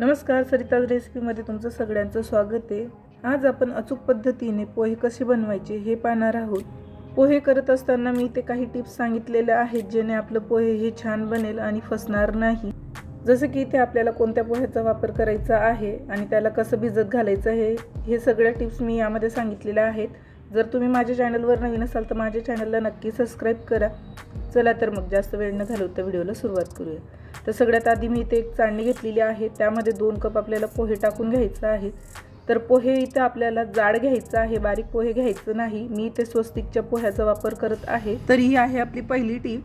नमस्कार सरिताज रेसिपीमध्ये तुमचं सगळ्यांचं स्वागत आहे. आज आपण अचूक पद्धतीने पोहे कसे बनवायचे हे पाहणार आहोत. पोहे करत असताना मी ते काही टिप्स सांगितलेल्या आहेत जेणे आपलं पोहे हे छान बनेल आणि फसणार नाही. जसं की इथे आपल्याला कोणत्या पोह्याचा वापर करायचा आहे आणि त्याला कसं भिजत घालायचं हे हे सगळ्या टिप्स मी यामध्ये सांगितलेल्या आहेत. जर तुम्ही माझ्या चॅनलवर नवीन असाल तर माझ्या चॅनलला नक्की सबस्क्राईब करा. चला तर मग जास्त वेळ न घालवता व्हिडिओला सुरुवात करूया. तर सगळ्यात आधी मी इथे एक चाळणी घेतलेली आहे. त्यामध्ये दोन कप आपल्याला पोहे टाकून घ्यायचं आहे. तर पोहे इथं आपल्याला जाड घ्यायचं आहे बारीक पोहे घ्यायचं नाही. मी इथे स्वस्तिकच्या पोह्याचा वापर करत आहे. तर ही आहे आपली पहिली टीप.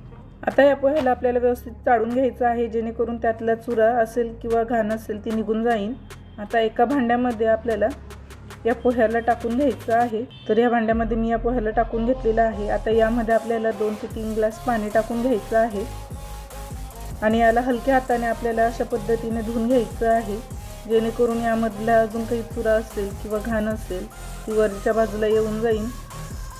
आता या पोह्याला आपल्याला व्यवस्थित चाळून घ्यायचं आहे जेणेकरून त्यातला चुरा असेल किंवा घाण असेल ती निघून जाईल आता एका भांड्यामध्ये आपल्याला या पोह्याला टाकून घ्यायचं आहे. तर या भांड्यामध्ये मी या पोह्याला टाकून घेतलेलं आहे. आता यामध्ये आपल्याला दोन ते तीन ग्लास पाणी टाकून घ्यायचं आहे. आणि याला हलक्या हाताने आपल्याला अशा पद्धतीने धुवून घ्यायचं आहे जेणेकरून यामधला अजून काही चुरा असेल किंवा घाण असेल ती वरच्या बाजूला येऊन जाईल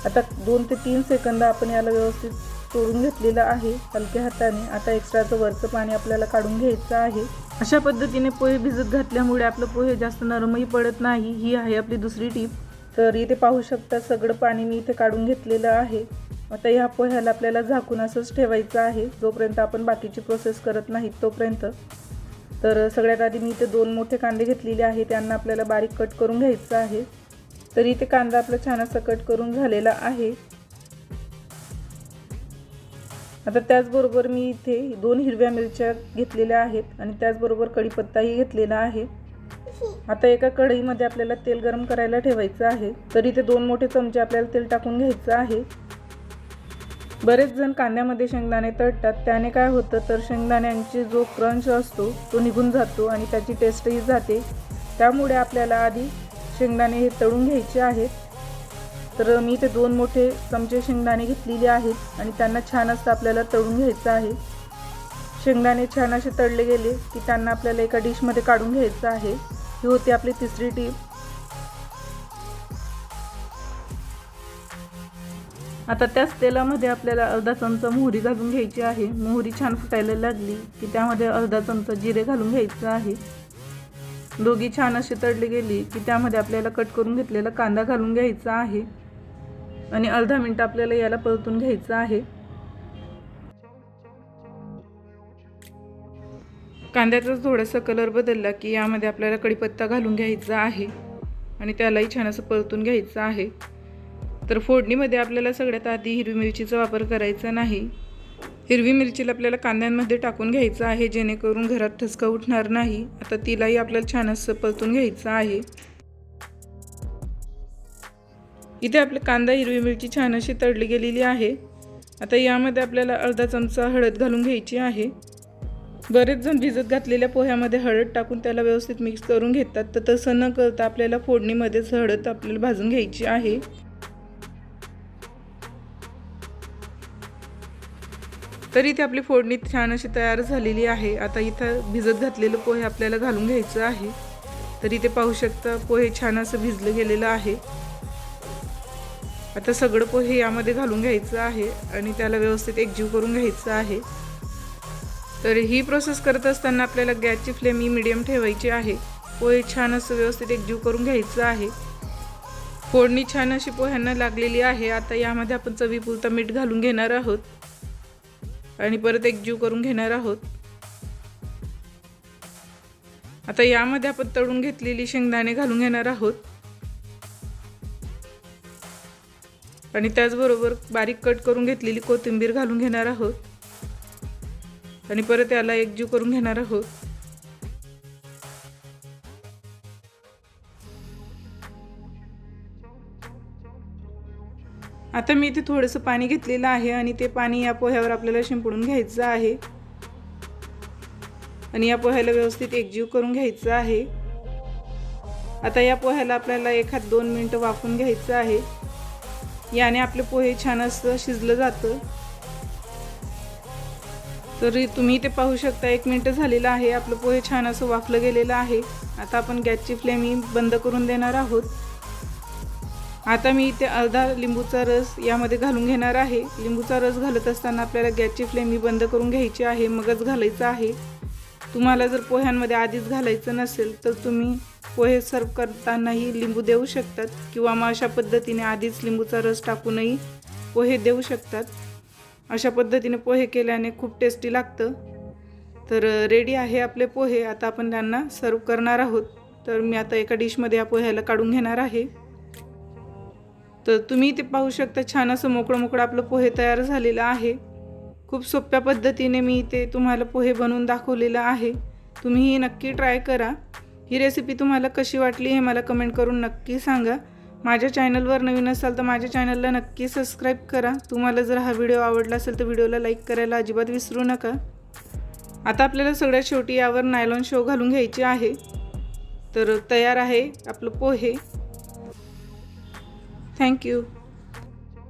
आता दोन ते तीन सेकंद आपण याला व्यवस्थित तोडून घेतलेलं आहे हलक्या हाताने. आता एक्स्ट्राचं वरचं पाणी आपल्याला काढून घ्यायचं आहे. अशा पद्धतीने पोहे भिजत घातल्यामुळे आपलं पोहे जास्त नरमही पडत नाही ही आहे आपली दुसरी टीप तर इथे पाहू शकता सगळं पाणी मी इथे काढून घेतलेलं आहे. आता ह्या पोह्याला आपल्याला झाकून असंच ठेवायचं आहे. जोपर्यंत आपण बाकीची प्रोसेस करत नाहीत तोपर्यंत. तर सगळ्यात आधी मी इथे दोन मोठे कांदे घेतलेले आहे. त्यांना आपल्याला बारीक कट करून घ्यायचं आहे. तर इथे कांदा आपला छान असा कट करून झालेला आहे. आता त्याचबरोबर मी इथे दोन हिरव्या मिरच्या घेतलेल्या आहेत आणि त्याचबरोबर कढीपत्ताही घेतलेला आहे. आता एका कढईमध्ये आपल्याला तेल गरम करायला ठेवायचं आहे. तर इथे दोन मोठे चमचे आपल्याला तेल टाकून घ्यायचं आहे. बरेच जण कांद्यामध्ये शेंगदाणे तळतात. त्याने काय होतं तर शेंगदाण्यांचे जो क्रंच असतो तो निघून जातो आणि त्याची टेस्टही जाते. त्यामुळे आपल्याला आधी शेंगदाणे हे तळून घ्यायचे आहेत. तर मी ते दोन मोठे चमचे शेंगदाणे घेतलेले आहेत आणि त्यांना छान असं आपल्याला तळून घ्यायचं आहे. शेंगदाणे छान असे तळले गेले की त्यांना आपल्याला एका डिशमध्ये काढून घ्यायचं आहे. ही होती आपली तिसरी टीप आता त्याच तेलामध्ये आपल्याला अर्धा चमचा मोहरी घालून घ्यायची आहे. मोहरी छान फुटायला लागली की त्यामध्ये अर्धा चमचा जिरे घालून घ्यायचं आहे. दोघी छान अशी तळली गेली की त्यामध्ये आपल्याला कट करून घेतलेला कांदा घालून घ्यायचा आहे. आणि अर्धा मिनटं आपल्याला याला परतून घ्यायचं आहे. कांद्याचा थोडासा कलर बदलला की यामध्ये आपल्याला कढीपत्ता घालून घ्यायचा आहे. आणि त्यालाही छान असं परतून घ्यायचं आहे. तर फोडणीमध्ये आपल्याला सगळ्यात आधी हिरवी मिरचीचा वापर करायचा नाही. हिरवी मिरचीला आपल्याला कांद्यांमध्ये टाकून घ्यायचं आहे जेणेकरून घरात ठसका उठणार नाही. आता तिलाही आपल्याला छान असं परतून घ्यायचं आहे. इथे आपले कांदा हिरवी मिरची छान अशी तळली गेलेली आहे. आता यामध्ये आपल्याला अर्धा चमचा हळद घालून घ्यायची आहे. बरेच जण भिजत घातलेल्या पोह्यामध्ये हळद टाकून त्याला व्यवस्थित मिक्स करून घेतात. तर तसं न करता आपल्याला फोडणीमध्येच हळद आपल्याला भाजून घ्यायची आहे. तर इथे आपली फोडणी छान अशी तयार झालेली आहे. आता इथं भिजत घातलेलं पोहे आपल्याला घालून घ्यायचं आहे. तरी इथे पाहू शकता पोहे छान असं भिजलं गेलेलं आहे. आता सगळं पोहे यामध्ये घालून घ्यायचं आहे आणि त्याला व्यवस्थित एकजीव करून घ्यायचं आहे. तर ही प्रोसेस करत असताना आपल्याला गॅसची फ्लेम ही मिडियम ठेवायची आहे. पोहे छान असं व्यवस्थित एकजीव करून घ्यायचं आहे. फोडणी छान अशी पोह्यांना लागलेली आहे. आता यामध्ये आपण चवीपुरता मीठ घालून घेणार आहोत. आणि परत एकजीव करून घेणार आहोत. आता यामध्ये आपण तळून घेतलेली शेंगदाणे घालून घेणार आहोत. आणि त्याचबरोबर बारीक कट करून घेतलेली कोथिंबीर घालून घेणार आहोत. आणि परत याला एकजीव करून घेणार आहोत. आता मी इथे थोडंसं पाणी घेतलेलं आहे आणि ते पाणी या पोह्यावर आपल्याला शिंपडून घ्यायचं आहे. आणि या पोह्याला व्यवस्थित एकजीव करून घ्यायचं आहे. आता या पोह्याला आपल्याला एखाद दोन मिनटं वाफून घ्यायचं आहे. याने आपले पोहे छान असं शिजलं जातं. तरी तुम्ही ते पाहू शकता एक मिनटं झालेलं आहे. आपलं पोहे छान असं वाफलं गेलेलं आहे. आता आपण गॅसची फ्लेम ही बंद करून देणार आहोत. आता मी इथे अर्धा लिंबूचा रस यामध्ये घालून घेणार आहे. लिंबूचा रस घालत असताना आपल्याला गॅसची फ्लेम ही बंद करून घ्यायची आहे. मगच घालायचं आहे. तुम्हाला जर पोह्यांमध्ये आधीच घालायचं नसेल तर तुम्ही पोहे सर्व करतानाही लिंबू देऊ शकतात किंवा मग अशा पद्धतीने आधीच लिंबूचा रस टाकूनही पोहे देऊ शकतात. अशा पद्धतीने पोहे केल्याने खूप टेस्टी लागतं. तर रेडी आहे आपले पोहे. आता आपण त्यांना सर्व करणार आहोत. तर मी आता एका डिशमध्ये या पोह्याला काढून घेणार आहे. तर तुम्ही ते पाहू शकता छान असं मोकळं मोकळं आपलं पोहे तयार झालेलं आहे. खूप सोप्या पद्धतीने मी ते तुम्हाला पोहे बनवून दाखवलेलं आहे. तुम्हीही नक्की ट्राय करा. ही रेसिपी तुम्हाला कशी वाटली हे मला कमेंट करून नक्की सांगा. माझ्या चॅनलवर नवीन असाल तर माझ्या चॅनलला नक्की सबस्क्राईब करा. तुम्हाला जर हा व्हिडिओ आवडला असेल तर व्हिडिओला लाईक करायला अजिबात विसरू नका. आता आपल्याला सगळ्यात शेवटी यावर नायलॉन शो घालून घ्यायचे आहे. तर तयार आहे आपलं पोहे. Thank you.